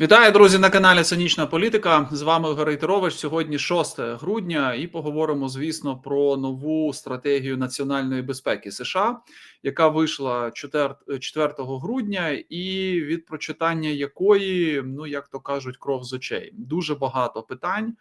Вітаю, друзі, на каналі Цинічна Політика. З вами Гори Терович. Сьогодні 6 грудня, і поговоримо, звісно, про нову стратегію національної безпеки США, яка вийшла 4, 4 грудня, і від прочитання якої, ну як то кажуть, кров з очей. Дуже багато питань.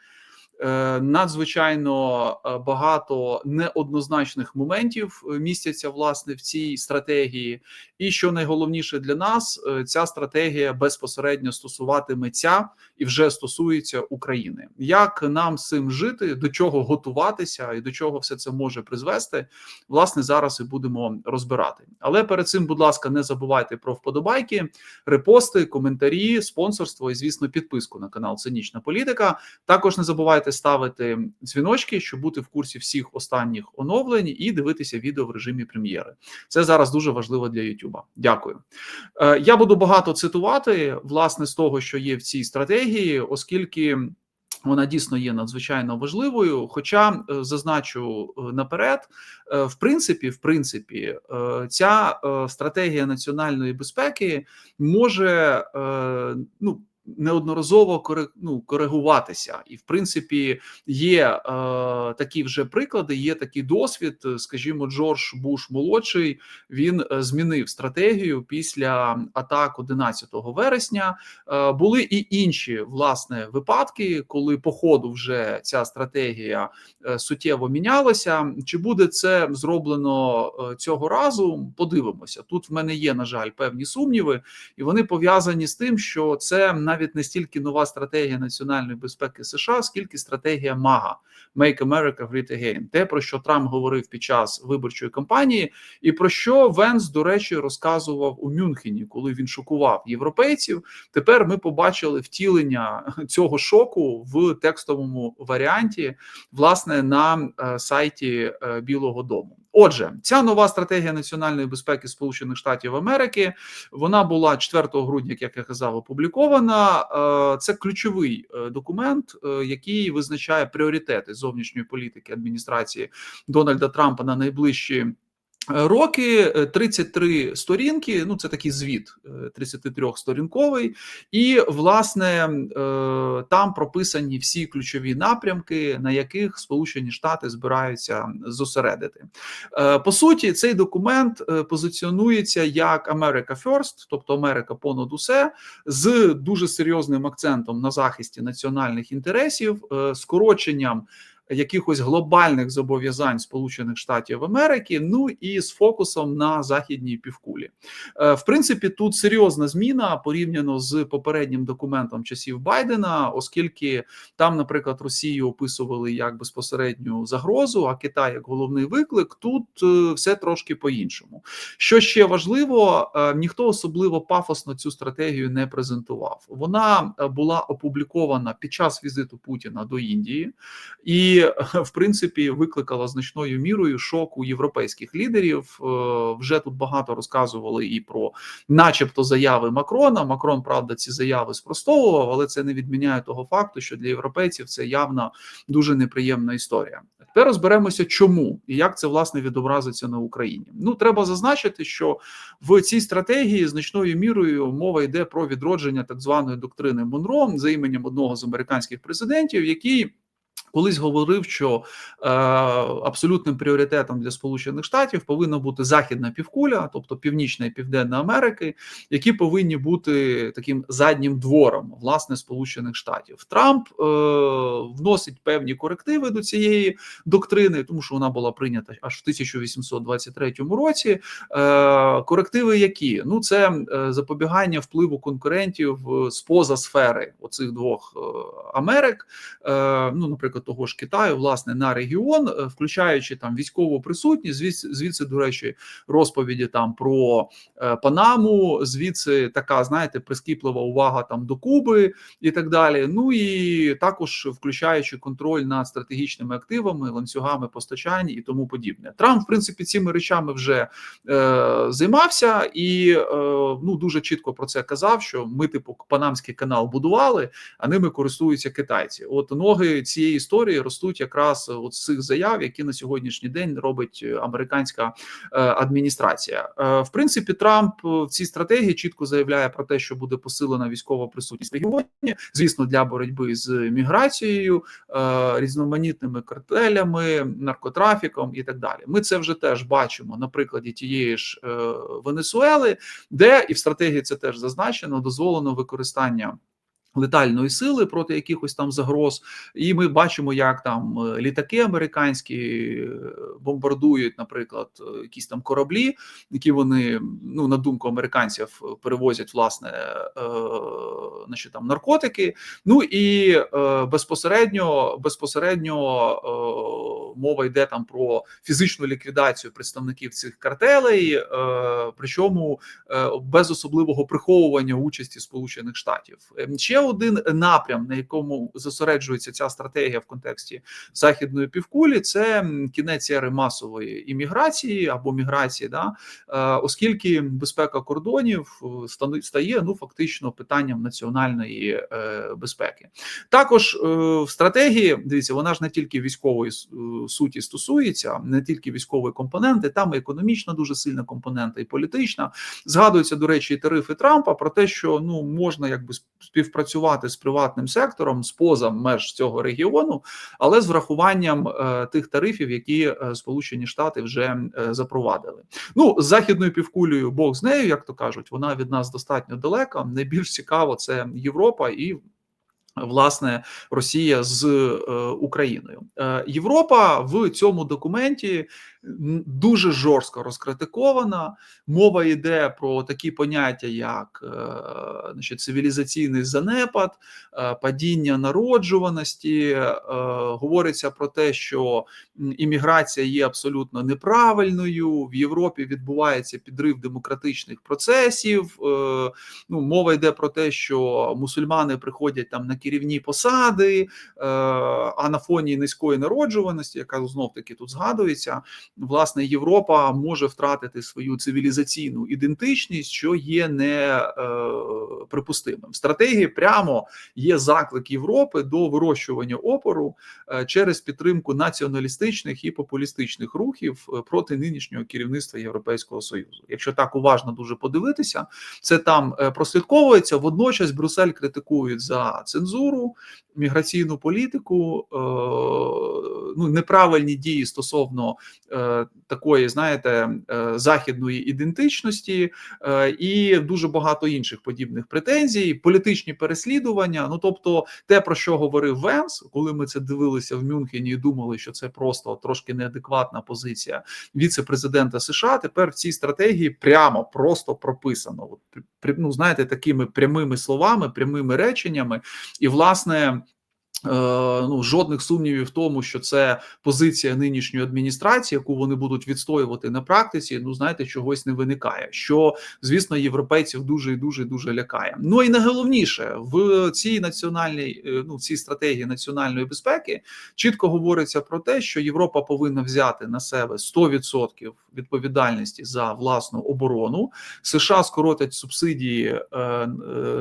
Е, надзвичайно е, багато неоднозначних моментів е, містяться власне в цій стратегії, і що найголовніше для нас, ця стратегія безпосередньо стосуватиметься і вже стосується України. Як нам з цим жити, до чого готуватися і до чого все це може призвести, власне, зараз і будемо розбирати. Але перед цим, будь ласка, не забувайте про вподобайки, репости, коментарі, спонсорство і, звісно, підписку на канал Цинічна Політика. Також не забувайте ставити дзвіночки, щоб бути в курсі всіх останніх оновлень і дивитися відео в режимі прем'єри. Це зараз дуже важливо для Ютуба. Дякую. Е, я буду багато цитувати власне з того, що є в цій стратегії, оскільки. Вона дійсно є надзвичайно важливою. Хоча е, зазначу е, наперед, в принципі, в принципі, ця стратегія національної безпеки може ну неодноразово ну, коригуватися, і в принципі є е, такі вже приклади. Є такий досвід. Скажімо, Джордж Буш молодший він е, змінив стратегію після атак 11 вересня. Е, були і інші власне випадки, коли по ходу вже ця стратегія е, суттєво мінялася. Чи буде це зроблено е, цього разу? Подивимося. Тут в мене є на жаль певні сумніви, і вони пов'язані з тим, що це навіть не стільки нова стратегія національної безпеки США, скільки стратегія МАГА «Make America Great Again», те про що Трамп говорив під час виборчої кампанії, і про що Венс, до речі, розказував у Мюнхені, коли він шокував європейців. Тепер ми побачили втілення цього шоку в текстовому варіанті, власне, на е, сайті е, Білого Дому. Отже, ця нова стратегія національної безпеки Сполучених Штатів Америки вона була 4 грудня, як я казав, опублікована. Е, це ключовий е, документ, е, який визначає пріоритети зовнішньої політики адміністрації Дональда Трампа на найближчі. Роки 33 сторінки, ну це такий звіт 33 сторінковий, і власне там прописані всі ключові напрямки, на яких Сполучені Штати збираються зосередити. По суті, цей документ позиціонується як America First, тобто Америка понад усе, з дуже серйозним акцентом на захисті національних інтересів, скороченням якихось глобальних зобов'язань Сполучених Штатів Америки, ну і з фокусом на західній півкулі. Е, в принципі, тут серйозна зміна порівняно з попереднім документом часів Байдена, оскільки там, наприклад, Росію описували як безпосередню загрозу, а Китай як головний виклик. Тут е, все трошки по-іншому. Що ще важливо, е, ніхто особливо пафосно цю стратегію не презентував. Вона була опублікована під час візиту Путіна до Індії і в принципі викликала значною мірою шок у європейських лідерів. Е, вже тут багато розказували і про, начебто, заяви Макрона. Макрон, правда, ці заяви спростовував, але це не відміняє того факту, що для європейців це явно дуже неприємна історія. Тепер розберемося, чому і як це власне відобразиться на Україні. Ну треба зазначити, що в цій стратегії значною мірою мова йде про відродження так званої доктрини Монро за іменем одного з американських президентів, який Колись говорив, що е, абсолютним пріоритетом для Сполучених Штатів повинна бути західна півкуля, тобто Північна і Південна Америки, які повинні бути таким заднім двором власне Сполучених Штатів. Трамп е, вносить певні корективи до цієї доктрини, тому що вона була прийнята аж в 1823 році. Е, Корективи, які ну це е, запобігання впливу конкурентів з поза сфери оцих двох е, Америк. Е, ну, наприклад того ж Китаю, власне, на регіон, е, включаючи там військову присутність, звідси, звідси, до речі, розповіді там про е, Панаму, звідси така, знаєте, прискіплива увага там до Куби і так далі. Ну і також включаючи контроль над стратегічними активами, ланцюгами постачань і тому подібне. Трамп, в принципі, цими речами вже е, займався і е, ну дуже чітко про це казав, що ми, типу, Панамський канал будували, а ними користуються китайці. От ноги цієї історії історії ростуть якраз от з цих заяв, які на сьогоднішній день робить американська адміністрація. В принципі, Трамп в цій стратегії чітко заявляє про те, що буде посилена військова присутність в регіоні, звісно, для боротьби з міграцією, різноманітними картелями, наркотрафіком і так далі. Ми це вже теж бачимо на прикладі тієї ж Венесуели, де і в стратегії це теж зазначено, дозволено використання. Летальної сили проти якихось там загроз, і ми бачимо, як там е, літаки американські е, бомбардують, наприклад, е, якісь там кораблі, які вони ну на думку американців перевозять власне значить, там наркотики. Ну і безпосередньо безпосередньо мова йде там про фізичну ліквідацію представників цих картелей, причому без особливого приховування участі Сполучених Штатів. Ем, ще один напрям, на якому зосереджується ця стратегія в контексті західної півкулі, це кінець ери масової імміграції або міграції, да е, оскільки безпека кордонів е, стає ну фактично питанням національної е, безпеки. Також в стратегії дивіться, вона ж не тільки військової суті стосується, не тільки військової компоненти, там і економічна дуже сильна компонента, і політична. Згадуються, до речі, і тарифи Трампа про те, що ну можна якби співпрацювати працювати з приватним сектором з поза меж цього регіону, але з врахуванням е, тих тарифів, які е, Сполучені Штати вже е, запровадили. Ну з західною півкулею Бог з нею, як то кажуть, вона від нас достатньо далека. Найбільш цікаво це Європа і. Власне, Росія з е, Україною е, Європа в цьому документі дуже жорстко розкритикована. Мова йде про такі поняття, як е, значить, цивілізаційний занепад, падіння народжуваності. Говориться про те, що імміграція є абсолютно неправильною. В Європі відбувається підрив демократичних процесів. Ну, Мова йде про те, що мусульмани приходять там на керівні посади, а на фоні низької народжуваності, яка знов таки тут згадується власне Європа може втратити свою цивілізаційну ідентичність, що є неприпустимим. Е, стратегії прямо є заклик Європи до вирощування опору е, через підтримку націоналістичних і популістичних рухів е, проти нинішнього керівництва Європейського союзу. Якщо так уважно дуже подивитися, це там е, прослідковується. Водночас Брюссель критикують за цензуру, міграційну політику, е, ну неправильні дії стосовно е, такої, знаєте, е, західної ідентичності і дуже багато інших подібних претензій, політичні переслідування. Ну тобто, те про що говорив Венс, коли ми це дивилися в Мюнхені і думали, що це просто трошки неадекватна позиція віце-президента США. Тепер в цій стратегії прямо просто прописано. Ну, знаєте, такими прямими словами, прямими реченнями, і власне. Е, ну, жодних сумнівів в тому, що це позиція нинішньої адміністрації, яку вони будуть відстоювати на практиці. Ну знаєте, чогось не виникає. Що звісно, європейців дуже і дуже дуже лякає. Ну і найголовніше в цій національній, е, ну цій стратегії національної безпеки чітко говориться про те, що Європа повинна взяти на себе 100% відповідальності за власну оборону. США скоротять субсидії е,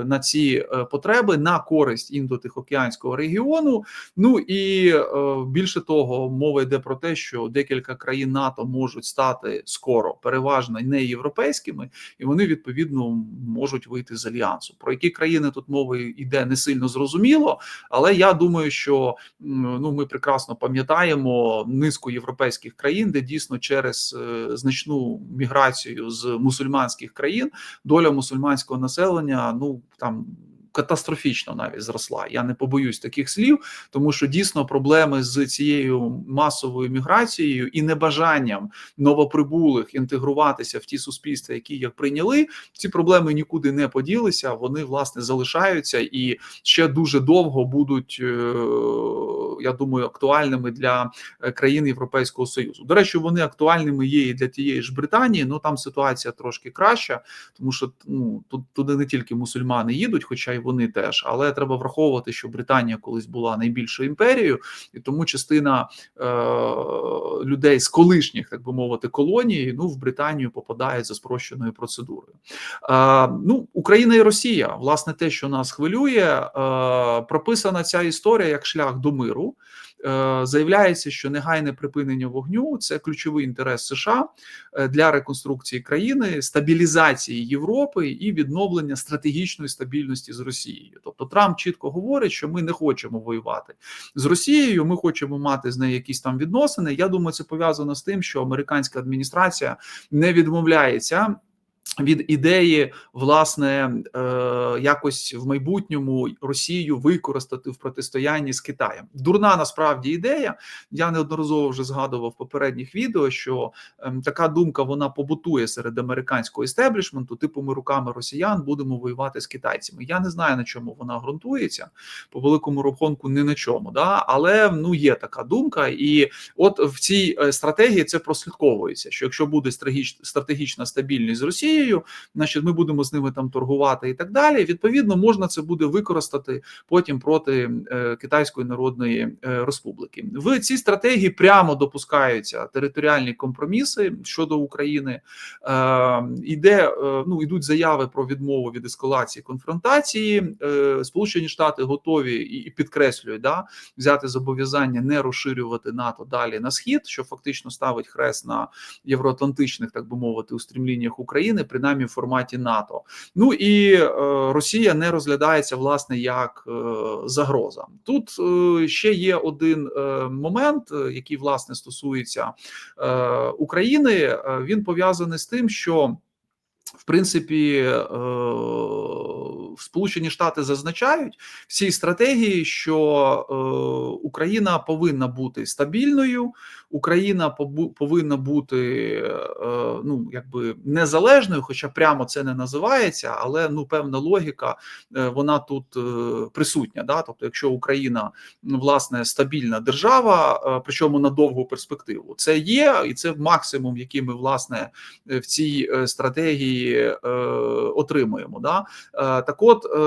на ці потреби на користь індотихоокеанського регіону регіону. Ну і е, більше того, мова йде про те, що декілька країн НАТО можуть стати скоро переважно не європейськими, і вони відповідно можуть вийти з альянсу. Про які країни тут мова йде не сильно зрозуміло, але я думаю, що ну ми прекрасно пам'ятаємо низку європейських країн, де дійсно через е, значну міграцію з мусульманських країн доля мусульманського населення ну там катастрофічно навіть зросла. Я не побоюсь таких слів, тому що дійсно проблеми з цією масовою міграцією і небажанням новоприбулих інтегруватися в ті суспільства, які їх прийняли. Ці проблеми нікуди не поділися. Вони власне залишаються і ще дуже довго будуть. Е, я думаю, актуальними для е, країн Європейського союзу. До речі, вони актуальними є і для тієї ж Британії. Ну там ситуація трошки краща, тому що ну тут туди не тільки мусульмани їдуть, хоча й вони теж, але треба враховувати, що Британія колись була найбільшою імперією, і тому частина е, людей з колишніх, так би мовити, колонії ну в Британію попадає за спрощеною процедурою. Е, ну, Україна і Росія, власне, те, що нас хвилює, е, прописана ця історія як шлях до миру. Е, заявляється, що негайне припинення вогню це ключовий інтерес США е, для реконструкції країни, стабілізації Європи і відновлення стратегічної стабільності з Росією. Тобто Трамп чітко говорить, що ми не хочемо воювати з Росією. Ми хочемо мати з нею якісь там відносини. Я думаю, це пов'язано з тим, що американська адміністрація не відмовляється. Від ідеї власне е, якось в майбутньому Росію використати в протистоянні з Китаєм. Дурна насправді ідея. Я неодноразово вже згадував в попередніх відео, що е, така думка вона побутує серед американського істеблішменту. Типу, ми руками росіян будемо воювати з китайцями. Я не знаю на чому вона ґрунтується по великому рахунку, не на чому. Да? Але ну є така думка, і от в цій е, стратегії це прослідковується. Що якщо буде стратегічна стабільність з Росією, значить ми будемо з ними там торгувати і так далі. Відповідно, можна це буде використати потім проти е, Китайської Народної е, Республіки. В цій стратегії прямо допускаються територіальні компроміси щодо України. Е, Іде ну ідуть заяви про відмову від ескалації конфронтації. Е, Сполучені Штати готові і підкреслюють да взяти зобов'язання не розширювати НАТО далі на схід, що фактично ставить хрест на євроатлантичних, так би мовити, устремліннях України принаймні в форматі НАТО. Ну і е, Росія не розглядається власне як е, загроза. Тут е, ще є один е, момент, е, який власне стосується е, України. Е, він пов'язаний з тим, що в принципі, е, Сполучені Штати зазначають в цій стратегії, що Україна повинна бути стабільною, Україна повинна бути е, ну якби незалежною, хоча прямо це не називається, але ну певна логіка вона тут присутня. Да? Тобто, якщо Україна власне стабільна держава, причому на довгу перспективу, це є, і це максимум, який ми власне в цій стратегії. Е, отримуємо. Да? Е, так, от е,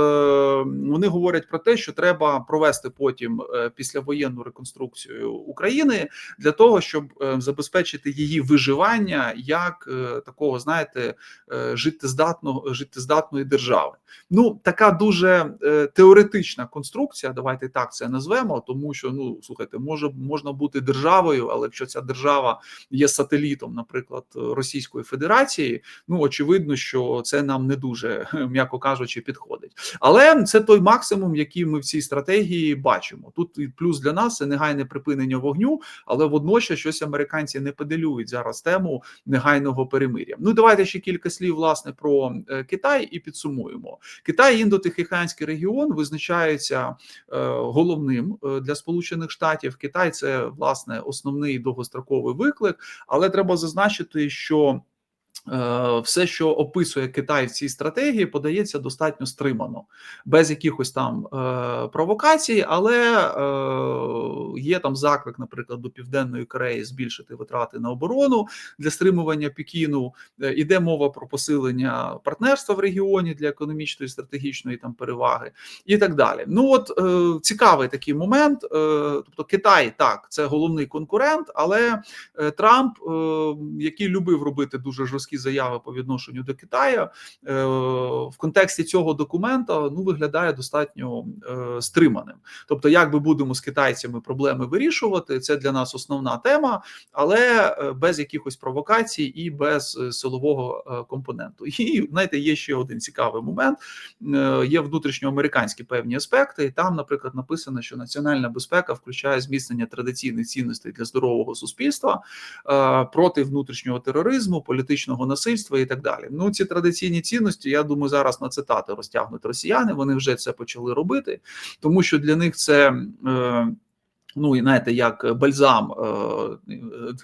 вони говорять про те, що треба провести потім післявоєнну реконструкцію України для того, щоб забезпечити її виживання як такого, знаєте, життєздатного життєздатної держави. Ну така дуже теоретична конструкція. Давайте так це назвемо, тому що ну слухайте, може можна бути державою, але якщо ця держава є сателітом, наприклад, Російської Федерації, ну очевидно, що це нам не дуже, м'яко кажучи, підходить. Але це той максимум, який ми в цій стратегії бачимо. Тут плюс для нас це негайне припинення вогню, але водночас щось американці не поделюють зараз тему негайного перемиря. Ну давайте ще кілька слів власне про е, Китай і підсумуємо. Китай індотихоокеанський регіон визначається е, головним е, для Сполучених Штатів. Китай це власне основний довгостроковий виклик, але треба зазначити, що все, що описує Китай в цій стратегії, подається достатньо стримано, без якихось там е, провокацій, але е, є там заклик, наприклад, до Південної Кореї збільшити витрати на оборону для стримування Пекіну. Е, іде мова про посилення партнерства в регіоні для економічної стратегічної там переваги і так далі. Ну от е, цікавий такий момент. Е, тобто Китай так, це головний конкурент, але е, Трамп, е, який любив робити дуже жорсткі жорсткі заяви по відношенню до Китаю е, в контексті цього документа ну виглядає достатньо е, стриманим. Тобто, як ми будемо з китайцями проблеми вирішувати, це для нас основна тема, але е, без якихось провокацій і без силового компоненту. І знаєте, є ще один цікавий момент: є внутрішньоамериканські певні аспекти, і там, наприклад, написано, що національна безпека включає зміцнення традиційних цінностей для здорового суспільства проти внутрішнього тероризму, політичного домашнього насильства і так далі. Ну ці традиційні цінності, я думаю, зараз на цитати розтягнуть росіяни. Вони вже це почали робити, тому що для них це. Е, Ну і знаєте, як бальзам е,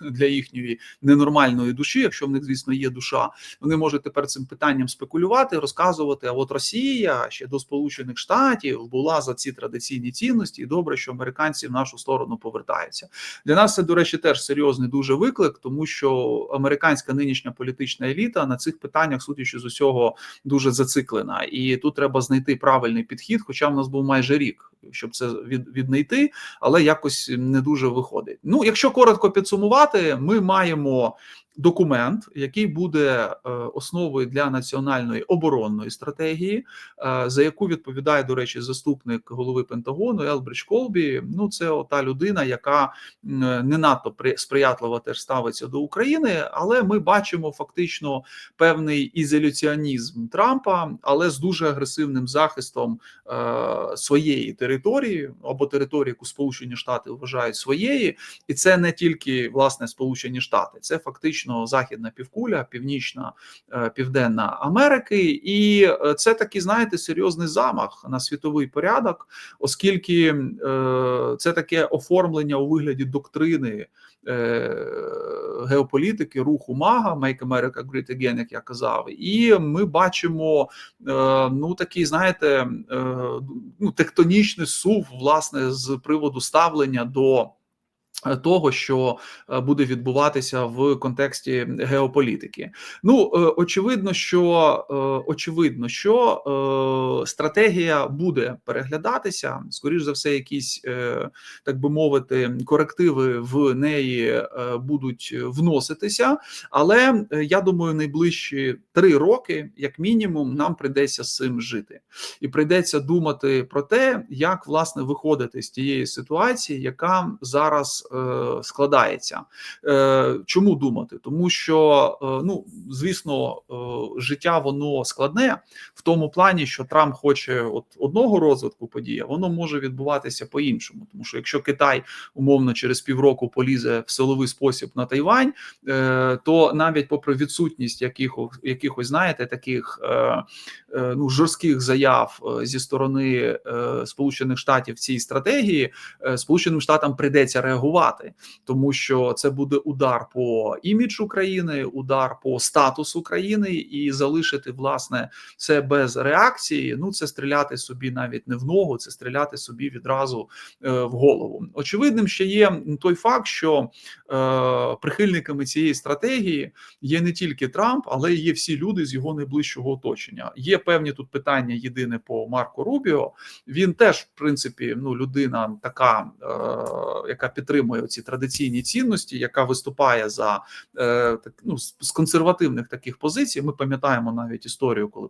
для їхньої ненормальної душі, якщо в них, звісно, є душа, вони можуть тепер цим питанням спекулювати, розказувати. А от Росія ще до Сполучених Штатів була за ці традиційні цінності, і добре, що американці в нашу сторону повертаються. Для нас це, до речі, теж серйозний дуже виклик, тому що американська нинішня політична еліта на цих питаннях, судячи з усього, дуже зациклена, і тут треба знайти правильний підхід. Хоча в нас був майже рік, щоб це від, віднайти, але як якось не дуже виходить. Ну, якщо коротко підсумувати, ми маємо документ, який буде е, основою для національної оборонної стратегії, е, за яку відповідає до речі, заступник голови Пентагону Елбридж Колбі. Ну це та людина, яка не надто сприятливо теж ставиться до України, але ми бачимо фактично певний ізоляціонізм Трампа, але з дуже агресивним захистом е, своєї території або території, яку Сполучені Штати вважають своєї, і це не тільки власне Сполучені Штати, це фактично західна півкуля, північна е, південна Америки, і е, це такий, знаєте, серйозний замах на світовий порядок, оскільки е, це таке оформлення у вигляді доктрини. Геополітики, руху Мага Make America Great Again, як я казав, і ми бачимо ну такий, знаєте, ну тектонічний сув власне з приводу ставлення до. Е, того, що е, буде відбуватися в контексті геополітики, ну е, очевидно, що очевидно, що стратегія буде переглядатися скоріш за все, якісь так би мовити, корективи в неї будуть вноситися. Але я думаю, найближчі три роки, як мінімум, нам прийдеться з цим жити, і прийдеться думати про те, як власне виходити з тієї ситуації, яка зараз. Е, складається. Е, чому думати? Тому що е, ну звісно, життя воно складне в тому плані, що Трамп хоче от одного розвитку події, воно може відбуватися по іншому. Тому що якщо Китай умовно через півроку полізе в силовий спосіб на Тайвань, то навіть попри відсутність якихось якихось, знаєте, таких ну жорстких заяв зі сторони Сполучених Штатів в цій стратегії, Сполученим Штатам прийдеться реагувати реагувати, тому що це буде удар по іміджу країни, удар по статусу країни, і залишити власне це без реакції. Ну це стріляти собі навіть не в ногу, це стріляти собі відразу е, в голову. Очевидним ще є той факт, що е, прихильниками цієї стратегії є не тільки Трамп, але є всі люди з його найближчого оточення. Є певні тут питання єдине по Марко Рубіо. Він теж, в принципі, ну людина така, е, яка підтримує підтримує ці традиційні цінності, яка виступає за е, так, ну, з консервативних таких позицій. Ми пам'ятаємо навіть історію, коли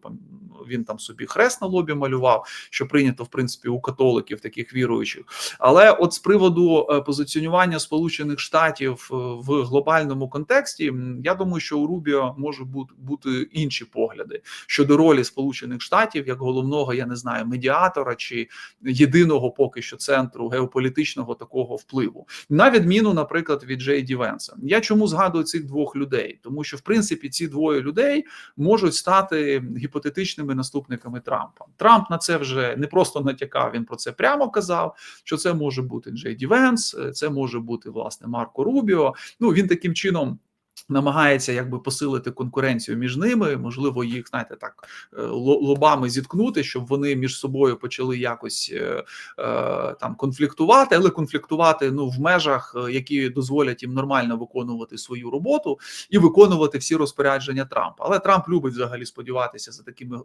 він там собі хрест на лобі малював, що прийнято в принципі у католиків таких віруючих. Але от з приводу е, позиціонування Сполучених Штатів е, в глобальному контексті, я думаю, що у Рубіо можуть бути інші погляди щодо ролі Сполучених Штатів як головного, я не знаю, медіатора чи єдиного поки що центру геополітичного такого впливу на відміну, наприклад, від Джей Ді Венса. Я чому згадую цих двох людей? Тому що в принципі ці двоє людей можуть стати гіпотетичними наступниками Трампа. Трамп на це вже не просто натякав. Він про це прямо казав. Що це може бути Джей Ді Венс, це може бути власне Марко Рубіо. Ну він таким чином. Намагається якби посилити конкуренцію між ними, можливо, їх знаєте так е, лобами зіткнути, щоб вони між собою почали якось е, е, там конфліктувати, але конфліктувати ну в межах, які дозволять їм нормально виконувати свою роботу і виконувати всі розпорядження Трампа. Але Трамп любить взагалі сподіватися за такими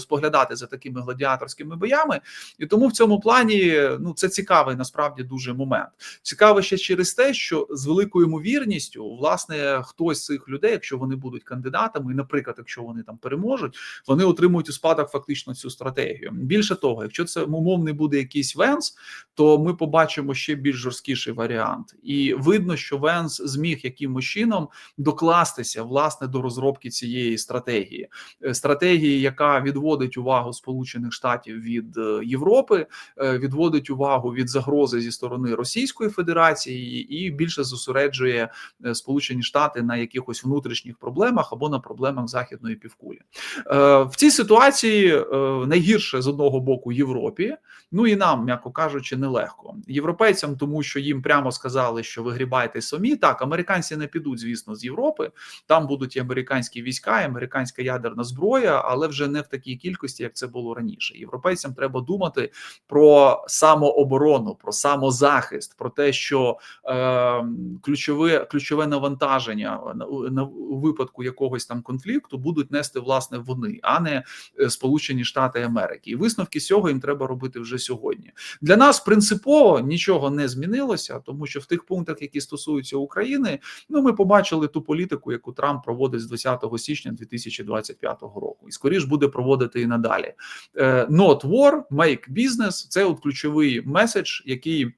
споглядати за такими гладіаторськими боями, і тому в цьому плані ну це цікавий насправді дуже момент. Цікаво ще через те, що з великою ймовірністю власне хтось з цих людей, якщо вони будуть кандидатами, і, наприклад, якщо вони там переможуть, вони отримують у спадок фактично цю стратегію. Більше того, якщо це умовний буде якийсь Венс, то ми побачимо ще більш жорсткіший варіант, і видно, що Венс зміг якимось чином докластися власне до розробки цієї стратегії, е, стратегії, яка відводить увагу Сполучених Штатів від е, Європи, е, відводить увагу від загрози зі сторони Російської Федерації і більше зосереджує Сполучені Штати штати на якихось внутрішніх проблемах або на проблемах західної півкулі е, в цій ситуації е, найгірше з одного боку Європі. Ну і нам, м'яко кажучи, нелегко європейцям, тому що їм прямо сказали, що вигрібайте самі. Так, американці не підуть, звісно, з Європи. Там будуть і американські війська, і американська ядерна зброя, але вже не в такій кількості, як це було раніше. Європейцям треба думати про самооборону, про самозахист, про те, що е, ключове ключове навантаження навантаження на, на у випадку якогось там конфлікту будуть нести власне вони, а не е, Сполучені Штати Америки. І висновки цього їм треба робити вже сьогодні. Для нас принципово нічого не змінилося, тому що в тих пунктах, які стосуються України, ну ми побачили ту політику, яку Трамп проводить з 20 січня 2025 року, і скоріш буде проводити і надалі. Е, Not war, make business – це от ключовий меседж, який.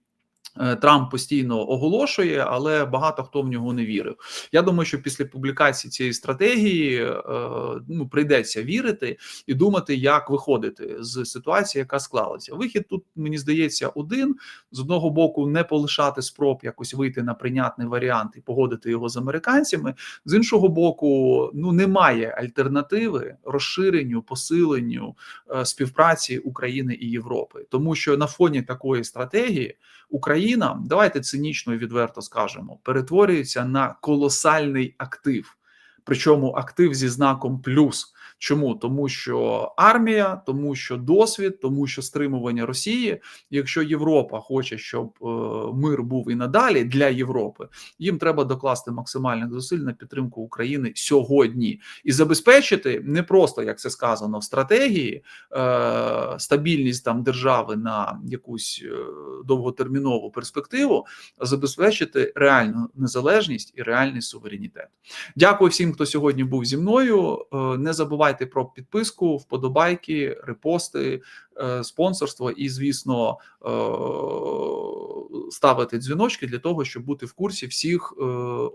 Е, Трамп постійно оголошує, але багато хто в нього не вірив. Я думаю, що після публікації цієї стратегії е, ну прийдеться вірити і думати, як виходити з ситуації, яка склалася. Вихід тут мені здається один з одного боку, не полишати спроб якось вийти на прийнятний варіант і погодити його з американцями. З іншого боку, ну немає альтернативи розширенню, посиленню е, співпраці України і Європи, тому що на фоні такої стратегії Україна, давайте цинічно і відверто скажемо, перетворюється на колосальний актив. Причому актив зі знаком плюс. Чому тому, що армія, тому що досвід, тому що стримування Росії. Якщо Європа хоче, щоб е, мир був і надалі для Європи, їм треба докласти максимальних зусиль на підтримку України сьогодні і забезпечити не просто як це сказано в стратегії е, стабільність там держави на якусь е, довготермінову перспективу, а забезпечити реальну незалежність і реальний суверенітет. Дякую всім, хто сьогодні був зі мною. Не забувайте про підписку, вподобайки, репости, е, спонсорство і, звісно, е, ставити дзвіночки для того, щоб бути в курсі всіх е,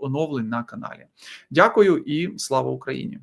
оновлень на каналі. Дякую і слава Україні!